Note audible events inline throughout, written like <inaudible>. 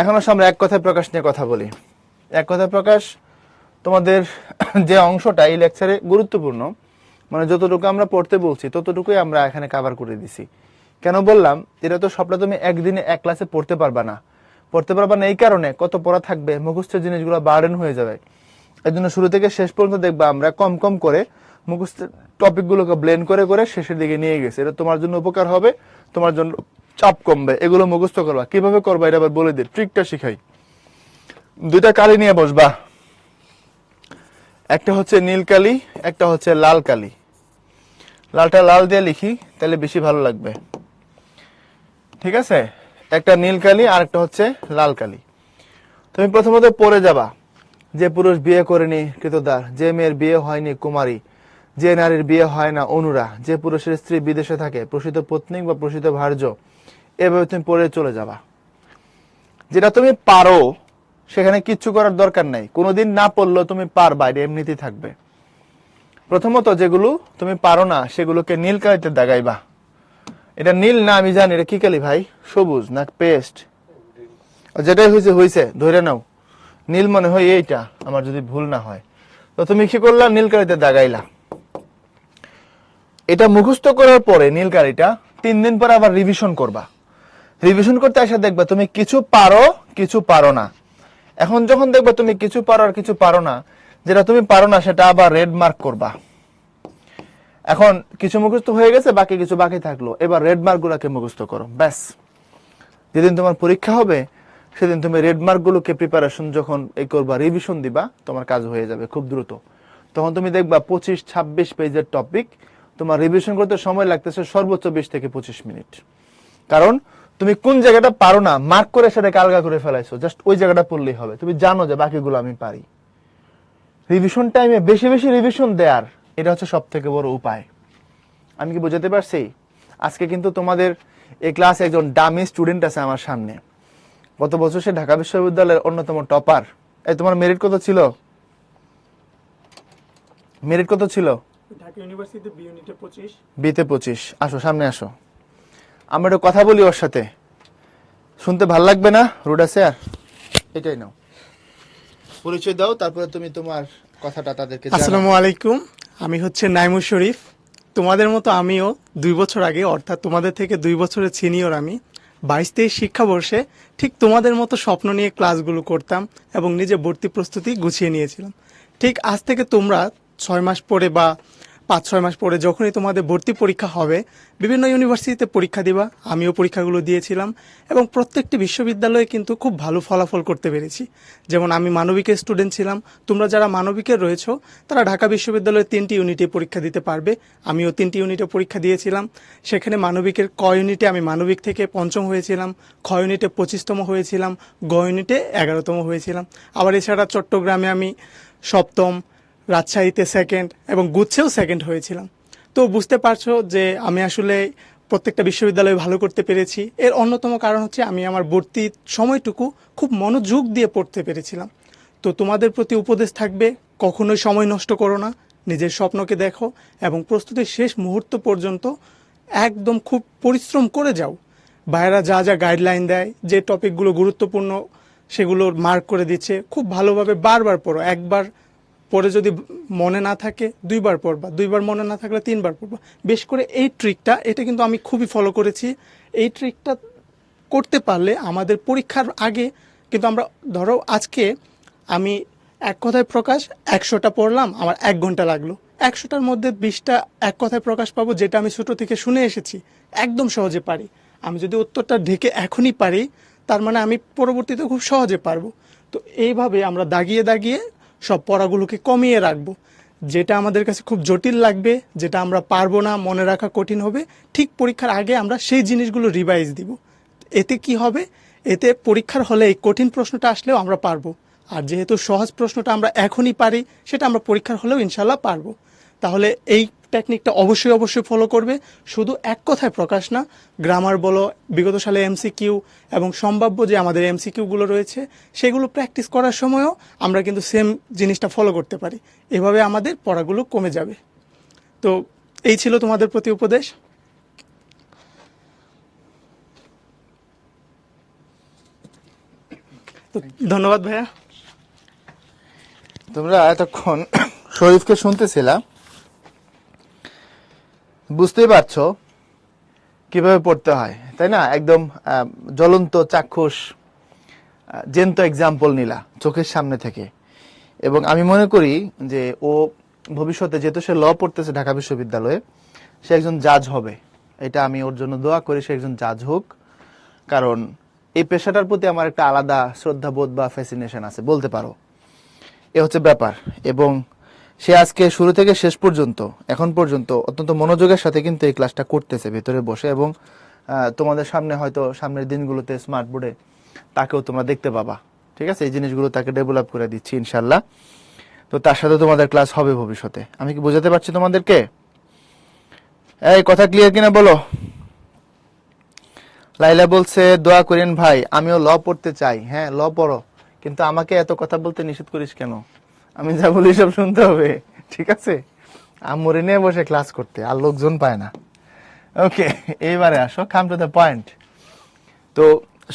এখন আসলে আমরা এক কথায় প্রকাশ নিয়ে কথা বলি। এক কথায় প্রকাশ তোমাদের যে অংশটা এই লেকচারে গুরুত্বপূর্ণ। মানে যতটুকু আমরা পড়তে বলছি, ততটুকুই আমরা এখানে কাভার করে দিছি। কেন বললাম? এটা তো সবটা তুমি একদিনে এক ক্লাসে পড়তে পারবা না। পড়তে পারবা না এই কারণে কত পড়া থাকবে মুখস্থের জিনিসগুলো বার্ডেন হয়ে যাবে। এই জন্য শুরু থেকে শেষ পর্যন্ত দেখবা আমরা কম কম করে মুখস্থের টপিকগুলোকে ব্লেন্ড করে করে শেষের দিকে নিয়ে গেছে। এটা তোমার জন্য উপকার হবে, তোমার জন্য চাপ কমবে, এগুলো মুখস্থ করবা। কীভাবে করবা এটা আবার বলে দিই ট্রিকটা শিখাই। দুইটা কালি নিয়ে বসবা। একটা হচ্ছে নীল কালি, একটা হচ্ছে লাল কালি। লালটা লাল দিয়ে লিখি, তাহলে বেশি ভালো লাগবে। ঠিক আছে? একটা নীল কালি আর একটা হচ্ছে লাল কালি। তুমি প্রথমত পড়ে যাবা। যে পুরুষ বিয়ে করেনি কৃতদার যে মেয়ের বিয়ে হয়নি, কুমারী। যে নারীর বিয়ে হয় না, অনুরা। যে পুরুষের স্ত্রী বিদেশে থাকে, প্রসিত পত্নী বা প্রসিত ভার্য। এভাবে তুমি পড়ে চলে যাবা। যেটা তুমি পারো, সেখানে কিচ্ছু করার দরকার নাই। কোনোদিন না পড়লেও তুমি পারবা, এটা এমনিতেই থাকবে। প্রথমত যেগুলো তুমি পারো না, সেগুলোকে নীল কালিতে দাগাইবা। এটা নীল না, আমি জানি, এটা কি কালি ভাই? সবুজ না পেস্ট? যেটাই হয়েছে হয়েছে ধরে নাও। নীল মনে হয় এইটা, আমার যদি ভুল না হয়। তো তুমি কি করলা? নীল কালিতে দাগাইলা। এটা মুখস্থ করার পরে নীল কালিটা তিন দিন পরে আবার রিভিশন করবা। রিভিশন করতে এসে দেখবা তুমি কিছু পারো কিছু পারো না। এখন যখন দেখবা তুমি কিছু পারো আর কিছু পারো না, যেটা তুমি পারো না সেটা আবার রেড মার্ক করবা। এখন কিছু মুখস্থ হয়ে গেছে, বাকি কিছু বাকি থাকল। এবার রেড মার্ক গুলাকে মুখস্থ করো, ব্যাস। যেদিন তোমার পরীক্ষা হবে, সেদিন তুমি রেড মার্ক গুলোকে প্রিপারেশন যখন এই করবা রিভিশন দিবা, তোমার কাজ হয়ে যাবে খুব দ্রুত। তখন তুমি দেখবা পঁচিশ, ছাব্বিশ পেজের টপিক তোমার রিভিশন করতে সময় লাগতেছে সর্বোচ্চ বিশ থেকে পঁচিশ মিনিট। কারণ তুমি কোন জায়গাটা পারো না মার্ক করে সেটাকে কালগা করে ফেলাইছো জাস্ট ওই জায়গাটা পড়লেই হবে। তুমি জানো যে বাকিগুলো আমি পারি। রিভিশন টাইমে বেশি বেশি রিভিশন দেয়ার এটা হচ্ছে সব থেকে বড় উপায়। আমি কি বোঝাতে পারছি? আজকে কিন্তু তোমাদের এই ক্লাসে একজন ডামি স্টুডেন্ট আছে আমার সামনে। গত বছর সে ঢাকা বিশ্ববিদ্যালয়ের অন্যতম টপার এই তোমার মেরিট কত ছিল? মেরিট কত ছিল? ঢাকা ইউনিভার্সিটিতে বি ইউনিটে পঁচিশ। বিতে পঁচিশ। আসো সামনে আসো। আমরা একটু কথা বলি ওর সাথে। শুনতে ভালো লাগবে না? রুড আর এটাই নাও। পরিচয় দাও, তারপরে তুমি তোমার কথাটা তাদেরকে আসসালামু আলাইকুম, আমি হচ্ছে নাইমুর শরীফ। তোমাদের মতো আমিও দুই বছর আগে, অর্থাৎ তোমাদের থেকে দুই বছরের সিনিয়র আমি, বাইশ তেইশ শিক্ষাবর্ষে ঠিক তোমাদের মতো স্বপ্ন নিয়ে ক্লাসগুলো করতাম এবং নিজে ভর্তি প্রস্তুতি গুছিয়ে নিয়েছিলাম। ঠিক আজ থেকে তোমরা ছয় মাস পরে বা পাঁচ ছয় মাস পরে যখনই তোমাদের ভর্তি পরীক্ষা হবে, বিভিন্ন ইউনিভার্সিটিতে পরীক্ষা দিবা, আমিও পরীক্ষাগুলো দিয়েছিলাম এবং প্রত্যেকটি বিশ্ববিদ্যালয়ে কিন্তু খুব ভালো ফলাফল করতে পেরেছি। যেমন আমি মানবিকের স্টুডেন্ট ছিলাম, তোমরা যারা মানবিকের রয়েছো, তারা ঢাকা বিশ্ববিদ্যালয়ে তিনটি ইউনিটে পরীক্ষা দিতে পারবে। আমিও তিনটি ইউনিটে পরীক্ষা দিয়েছিলাম। সেখানে মানবিকের ক ইউনিটে আমি মানবিক থেকে পঞ্চম হয়েছিলাম, খ ইউনিটে পঁচিশতম হয়েছিলাম, গ ইউনিটে এগারোতম হয়েছিলাম। আবার এছাড়া চট্টগ্রামে আমি সপ্তম রাজশাহীতে সেকেন্ড এবং গুচ্ছেও সেকেন্ড হয়েছিলাম। তো বুঝতে পারছ যে আমি আসলে প্রত্যেকটা বিশ্ববিদ্যালয়ে ভালো করতে পেরেছি। এর অন্যতম কারণ হচ্ছে আমি আমার ভর্তি সময়টুকু খুব মনোযোগ দিয়ে পড়তে পেরেছিলাম। তো তোমাদের প্রতি উপদেশ থাকবে, কখনোই সময় নষ্ট করো না, নিজের স্বপ্নকে দেখো এবং প্রস্তুতির শেষ মুহূর্ত পর্যন্ত একদম খুব পরিশ্রম করে যাও। বাইরা যা যা গাইডলাইন দেয়, যে টপিকগুলো গুরুত্বপূর্ণ, সেগুলোর মার্ক করে দিচ্ছে, খুব ভালোভাবে বারবার পড়ো, একবার পরে যদি মনে না থাকে, দুইবার পড়বা, দুইবার মনে না থাকলে তিনবার পড়বা। বেশ করে এই ট্রিকটা এটা কিন্তু আমি খুবই ফলো করেছি। এই ট্রিকটা করতে পারলে আমাদের পরীক্ষার আগে কিন্তু আমরা, ধরো আজকে আমি এক কথায় প্রকাশ একশোটা পড়লাম, আমার এক ঘণ্টা লাগল। একশোটার মধ্যে বিশটা এক কথায় প্রকাশ পাবো, যেটা আমি ছোট থেকে শুনে এসেছি। একদম সহজে পারি। আমি যদি উত্তরটা ঢেকে এখনই পারি, তার মানে আমি পরবর্তীতে খুব সহজে পারব। তো এইভাবে আমরা দাগিয়ে দাগিয়ে সব পড়াগুলোকে কমিয়ে রাখব। যেটা আমাদের কাছে খুব জটিল লাগবে, যেটা আমরা পারব না, মনে রাখা কঠিন হবে, ঠিক পরীক্ষার আগে আমরা সেই জিনিসগুলো রিভাইজ দিব। এতে কি হবে? এতে পরীক্ষার হলে এই কঠিন প্রশ্নটা আসলেও আমরা পারব। আর যেহেতু সহজ প্রশ্নটা আমরা এখনই পারি, সেটা আমরা পরীক্ষার হলেও ইনশাল্লাহ পারব। তাহলে এই টেকনিকটা অবশ্যই অবশ্যই ফলো করবে। শুধু এক কথায় প্রকাশ না গ্রামার বলো, বিগত সালে এমসিকিউ এবং সম্ভাব্য যে আমাদের এমসিকিউগুলো রয়েছে, সেগুলো প্র্যাকটিস করার সময়ও আমরা কিন্তু সেম জিনিসটা ফলো করতে পারি। এভাবে আমাদের পড়াগুলো কমে যাবে। তো এই ছিল তোমাদের প্রতি উপদেশ। তো ধন্যবাদ ভাইয়া। তোমরা এতক্ষণ শরীফকে শুনতেছিলাম বুঝতেই পারছ কীভাবে পড়তে হয় তাই না? একদম জ্বলন্ত চাক্ষুষ আহ, জ্যান্ত এক্সাম্পল নিলা চোখের সামনে থেকে। এবং আমি মনে করি যে ও ভবিষ্যতে যেহেতু সে ল পড়তেছে ঢাকা বিশ্ববিদ্যালয়ে সে একজন জাজ হবে। এটা আমি ওর জন্য দোয়া করি সে একজন জাজ হোক। কারণ এই পেশাটার প্রতি আমার একটা আলাদা শ্রদ্ধাবোধ বা ফ্যাসিনেশন আছে বলতে পারো। এ হচ্ছে ব্যাপার। এবং সে আজকে শুরু থেকে শেষ পর্যন্ত, এখন পর্যন্ত অত্যন্ত মনোযোগের সাথে কিন্তু এই ক্লাসটা করতেছে ভেতরে বসে এবং তোমাদের সামনে হয়তো সামনের দিনগুলোতে স্মার্ট বোর্ডে তাকেও তোমরা দেখতে পাবা। ঠিক আছে? এই জিনিসগুলো তাকে ডেভেলপ করে দিচ্ছি ইনশাল্লাহ তো তার সাথে তোমাদের ক্লাস হবে ভবিষ্যতে। আমি কি বোঝাতে পারছি তোমাদেরকে? এই, কথা ক্লিয়ার কিনা বলো? লাইলা বলছে, দোয়া করেন ভাই, আমিও ল পড়তে চাই। হ্যাঁ ল পড়ো, কিন্তু আমাকে এত কথা বলতে নিষেধ করিস কেন? আমি যা বলি সব শুনতে হবে, ঠিক আছে? আমরে নিয়ে বসে ক্লাস করতে, আর লোকজন পায় না। ওকে এইবারে আসো কাম টু দ্য পয়েন্ট তো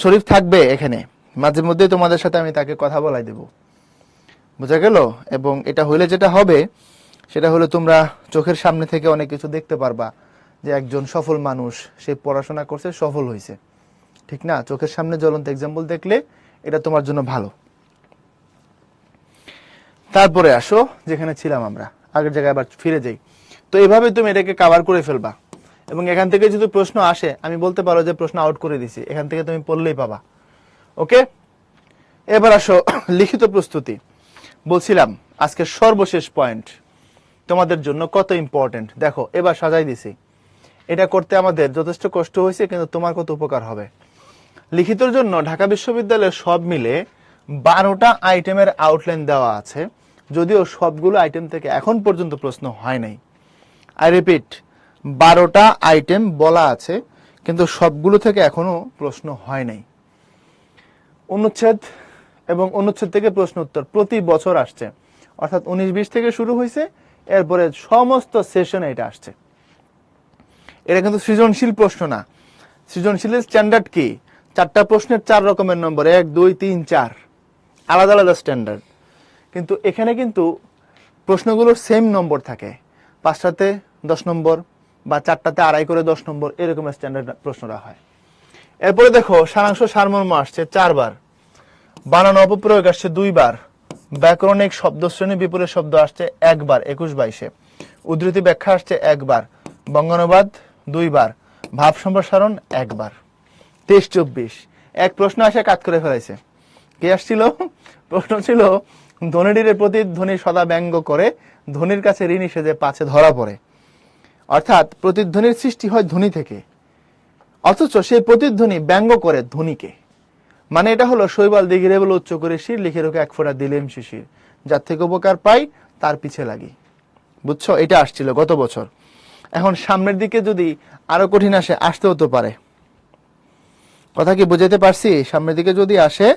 শরীফ থাকবে এখানে, মাঝে মধ্যে তোমাদের সাথে আমি তাকে কথা বলাই দেব। বোঝা গেল? এবং এটা হইলে যেটা হবে, সেটা হলো তোমরা চোখের সামনে থেকে অনেক কিছু দেখতে পারবা, যে একজন সফল মানুষ, সে পড়াশোনা করছে, সফল হয়েছে ঠিক না? চোখের সামনে জ্বলন্ত এক্সাম্পল দেখলে এটা তোমার জন্য ভালো। তারপরে আসো, যেখানে ছিলাম আমরা। আগের জায়গায় আবার ফিরে যাই। তো এভাবে তুমি এটাকে কাভার করে ফেলবা। এবং এখান থেকে যদি প্রশ্ন আসে, আমি বলতে পারো যে প্রশ্ন আউট করে দিছি। এখান থেকে তুমি পড়লেই পাবা। ওকে এবার আসো, <coughs> লিখিত প্রস্তুতি। বলছিলাম আজকে সর্বশেষ পয়েন্ট তোমাদের জন্য কত ইম্পর্টেন্ট দেখো, এবার সাজাই দিছি। এটা করতে আমাদের যথেষ্ট কষ্ট হয়েছে, কিন্তু তোমার কত উপকার হবে। লিখিতর জন্য ঢাকা বিশ্ববিদ্যালয়ের সব মিলে বারোটা আইটেমের আউটলাইন দেওয়া আছে। যদিও সবগুলো আইটেম থেকে এখন পর্যন্ত প্রশ্ন হয় নাই। আই রিপিট বারোটা আইটেম বলা আছে, কিন্তু সবগুলো থেকে এখনও প্রশ্ন হয় নাই। অনুচ্ছেদ এবং অনুচ্ছেদ থেকে প্রশ্ন উত্তর প্রতি বছর আসছে। অর্থাৎ উনিশ বিশ থেকে শুরু হয়েছে, এরপরে সমস্ত সেশনে এটা আসছে। এটা কিন্তু সৃজনশীল প্রশ্ন না। সৃজনশীলের স্ট্যান্ডার্ড কি? চারটা প্রশ্নের চার রকমের নম্বর এক, দুই, তিন, চার। আলাদা আলাদা স্ট্যান্ডার্ড কিন্তু এখানে কিন্তু প্রশ্নগুলোর সেম নম্বর থাকে। পাঁচটাতে দশ নম্বর বা চারটাতে আড়াই করে দশ নম্বর এরকম স্ট্যান্ডার্ড প্রশ্নরা হয়। এরপরে দেখো, সারাংশ সারমর্ম আসছে চারবার। বানানো অপপ্রয়োগ আসছে দুইবার। ব্যাকরণিক শব্দ শ্রেণি বিপরীত শব্দ আসছে একবার, একুশ বাইশে। উদ্ধৃতি ব্যাখ্যা আসছে একবার। বঙ্গানুবাদ দুইবার। ভাব সম্প্রসারণ একবার। তেইশ চব্বিশ। এক প্রশ্ন আসে কাজ করে ফেলেছে কে আসছিল? প্রশ্ন ছিল ধনীটির প্রতি ধনী সদা ব্যঙ্গ করে, ধনির কাছে ঋণী সেজে পাছে ধরা পড়ে। অর্থাৎ প্রতিধ্বনির সৃষ্টি হয় ধ্বনি থেকে। অথচ সেই প্রতিধ্বনি ব্যঙ্গ করে ধ্বনিকে মানে এটা হলো শৈবাল দিঘিরে বলে উচ্চ করে শির লিখে রোকে এক ফোঁটা দিলেম শিশির। যার থেকে উপকার পাই, তার পিছে লাগি। বুঝছ? এটা আসছিল গত বছর। এখন সামনের দিকে যদি আরও কঠিন আসে আসতে হতে পারে। কথা কি বুঝাতে পারছি? সামনের দিকে যদি আসে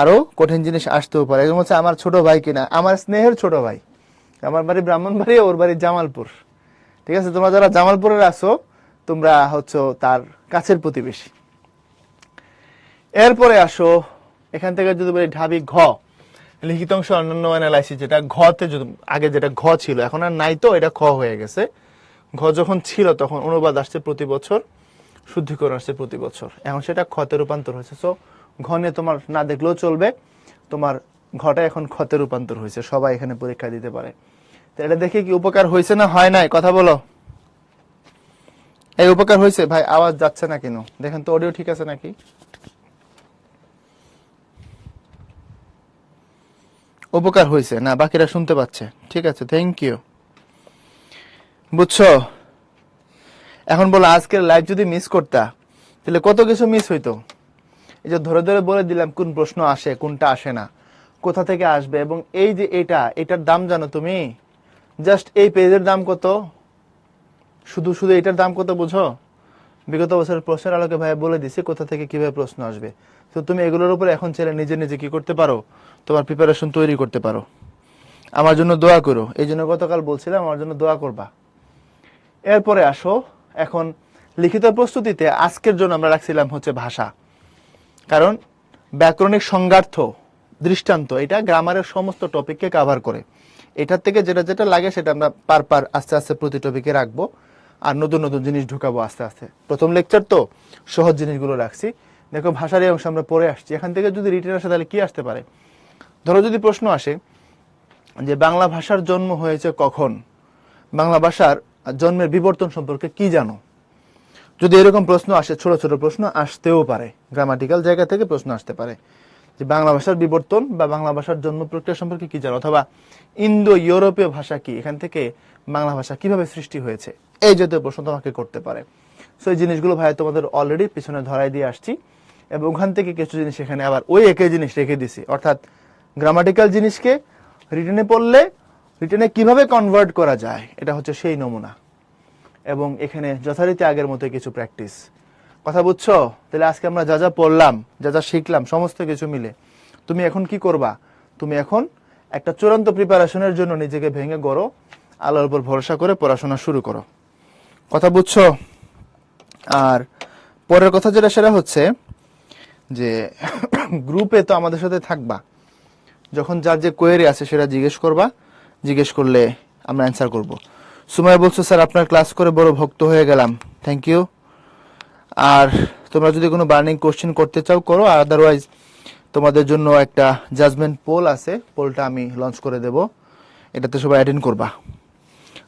আরও কঠিন জিনিস আসতেও পারে। এরকম হচ্ছে আমার ছোট ভাই কিনা। আমার স্নেহের ছোট ভাই। আমার বাড়ি ব্রাহ্মণবাড়ি ওর বাড়ি জামালপুর। ঠিক আছে? তোমরা যারা জামালপুরের আছো, তোমরা হচ্ছে তার কাছের প্রতিবেশী। এরপরে আসো, এখান থেকে যদি বলি ঢাবি ঘ। লিখিত অংশ অন্যান্য অ্যানালাইসিস যেটা ঘতে যদি, আগে যেটা ঘ ছিল, এখন আর নাই তো, এটা খ হয়ে গেছে। ঘ যখন ছিল, তখন অনুবাদ আসছে প্রতি বছর, শুদ্ধিকরণ আসছে প্রতি বছর। এখন সেটা ক্ষতে রূপান্তর হয়েছে। সো ঘ নিয়ে তোমার না দেখলেও চলবে। তোমার ঘটা এখন ক্ষতে রূপান্তর হয়েছে, সবাই এখানে পরীক্ষা দিতে পারে। তো এটা দেখে কি উপকার হয়েছে না হয় নাই? কথা বলো। এই উপকার হয়েছে? ভাই, আওয়াজ যাচ্ছে না কেন? দেখেন তো অডিও ঠিক আছে নাকি? উপকার হয়েছে? না, বাকিরা শুনতে পাচ্ছে। ঠিক আছে থ্যাংক ইউ বুঝছ? এখন বলো, আজকের লাইভ যদি মিস করতা, তাহলে কত কিছু মিস হইতো? এই যে ধরে ধরে বলে দিলাম কোন প্রশ্ন আসে, কোনটা আসে না, কোথা থেকে আসবে এবং এই যে এটা, এটার দাম জানো তুমি? জাস্ট এই পেজের দাম কত? শুধু শুধু এটার দাম কত বুঝো? বিগত বছরের প্রশ্নের আলোকে ভাই বলে দিছি কোথা থেকে কীভাবে প্রশ্ন আসবে। তো তুমি এগুলোর উপর এখন ছেলে নিজে নিজে কি করতে পারো? তোমার প্রিপারেশন তৈরি করতে পারো। আমার জন্য দোয়া করো। এই জন্য গতকাল বলছিলাম আমার জন্য দোয়া করবা। এরপরে আসো, এখন লিখিত প্রস্তুতিতে আজকের জন্য আমরা রাখছিলাম হচ্ছে ভাষা। কারণ ব্যাকরণিক সংজ্ঞার্থ, দৃষ্টান্ত, এটা গ্রামারের সমস্ত টপিককে কাভার করে। এটার থেকে যেটা যেটা লাগে সেটা আমরা পার পার আস্তে আস্তে প্রতি টপিকে রাখব আর নতুন নতুন জিনিস ঢুকাবো আস্তে আস্তে। প্রথম লেকচার তো সহজ জিনিসগুলো রাখছি। দেখো ভাষার এই অংশ আমরা পড়ে আসছি। এখান থেকে যদি রিটেন আসে তাহলে কি আসতে পারে? ধরো যদি প্রশ্ন আসে যে বাংলা ভাষার জন্ম হয়েছে কখন? বাংলা ভাষার জন্মের বিবর্তন সম্পর্কে কি জানো? যদি এরকম প্রশ্ন আসে, ছোট ছোট প্রশ্ন আসতেও পারে। গ্রামাটিক্যাল জায়গা থেকে প্রশ্ন আসতে পারে। যে বাংলা ভাষার বিবর্তন বা বাংলা ভাষার জন্ম প্রক্রিয়া সম্পর্কে কি জানো? অথবা ইন্দো ইউরোপীয় ভাষা কি? এখান থেকে বাংলা ভাষা কীভাবে সৃষ্টি হয়েছে? এই জাতীয় প্রশ্ন তোমাকে করতে পারে। সো এই জিনিসগুলো ভাই তোমাদের অলরেডি পিছনে ধরাই দিয়ে আসছি। এবং ওখান থেকে কিছু জিনিস এখানে আবার ওই একই জিনিস রেখে দিছি। অর্থাৎ গ্রামাটিক্যাল জিনিসকে রিটেনে পড়লে রিটেনে কীভাবে কনভার্ট করা যায়? এটা হচ্ছে সেই নমুনা। এবং এখানে যথারীতি আগের মতো কিছু প্র্যাকটিস কথা বুঝছ? তাহলে আজকে আমরা যা যা পড়লাম, যা যা শিখলাম, সমস্ত কিছু মিলে, তুমি এখন কি করবা? তুমি এখন একটা চূড়ান্ত প্রিপারেশনের জন্য নিজেকে ভেঙে গড়ো আলোর উপর ভরসা করে পড়াশোনা শুরু করো। কথা বুঝছ? আর পরের কথা যেটা, সেটা হচ্ছে যে <coughs> গ্রুপে তো আমাদের সাথে থাকবা। যখন যার যে কোয়েরি আছে, সেটা জিজ্ঞেস করবা। জিজ্ঞেস করলে আমরা অ্যান্সার করব। সুমাইয়া বলছো, স্যার, আপনার ক্লাস করে বড় ভক্ত হয়ে গেলাম। থ্যাংক ইউ আর তোমরা যদি কোনো বার্নিং কোশ্চেন করতে চাও, করো। আদারওয়াইজ তোমাদের জন্য একটা জাজমেন্ট পোল আছে। পোলটা আমি লঞ্চ করে দেব। এটাতে সবাই অ্যাটেন্ড করবা।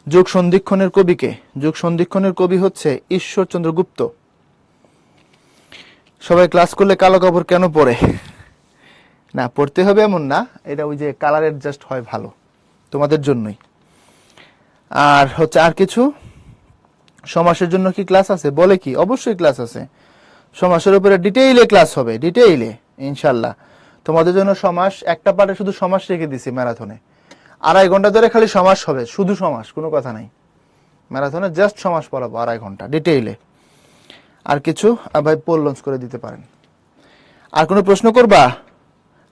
যুগ সন্ধিক্ষণের কবিকে। যুগ সন্ধিক্ষণের কবি হচ্ছে ঈশ্বরচন্দ্র গুপ্ত। সবাই ক্লাস করলে কালো কাপড় কেন পরে? না পড়তে হবে এমন না। এটা ওই যে কালারের জাস্ট হয় ভালো। তোমাদের জন্যই। আর হচ্ছে আর কিছু? সমাসের জন্য কি ক্লাস আছে? বলে কি? অবশ্যই ক্লাস আছে। সমাসের উপরে ডিটেইলে ক্লাস হবে ডিটেইলে ইনশাল্লাহ তোমাদের জন্য সমাস, একটা পার্টে শুধু সমাস রেখে দিছি ম্যারাথনে। আড়াই ঘণ্টা ধরে খালি সমাস হবে, শুধু সমাস, কোনো কথা নাই। ম্যারাথনে জাস্ট সমাস পড়াবো আড়াই ঘণ্টা ডিটেইলে আর কিছু? ভাই পোল লঞ্চ করে দিতে পারেন। আর কোনো প্রশ্ন করবা?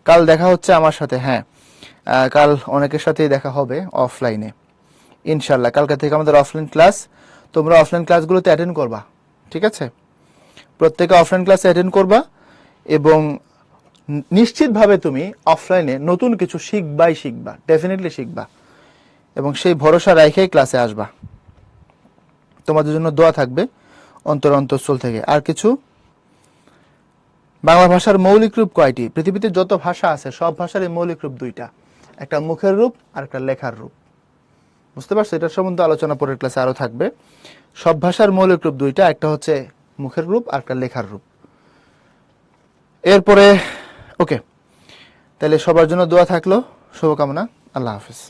কাল দেখা হচ্ছে আমার সাথে হ্যাঁ। কাল অনেকের সাথেই দেখা হবে অফলাইনে ইনশাল্লাহ কালকে থেকে আমাদের অফলাইন ক্লাস তোমরা অফলাইন ক্লাসগুলোতে অ্যাটেন্ড করবা, ঠিক আছে? প্রত্যেকে অফলাইন ক্লাসে অ্যাটেন্ড করবা এবং নিশ্চিতভাবে তুমি অফলাইনে নতুন কিছু শিখবাই শিখবা ডেফিনেটলি শিখবা এবং সেই ভরসা রেখেই ক্লাসে আসবা। তোমাদের জন্য দোয়া থাকবে অন্তর অন্তঃস্থল থেকে। আর কিছু? বাংলা ভাষার মৌলিক রূপ কয়টি? পৃথিবীতে যত ভাষা আছে, সব ভাষারই মৌলিক রূপ দুইটা, একটা মুখের রূপ আর একটা লেখার রূপ। বুঝতে পারছ? এটার সম্বন্ধে আলোচনা পরের ক্লাসে আরও থাকবে। সব ভাষার মৌলিক রূপ দুইটা, একটা হচ্ছে মুখের রূপ আর একটা লেখার রূপ। এরপরে ওকে তাহলে সবার জন্য দোয়া থাকল। শুভকামনা। আল্লাহ হাফিজ।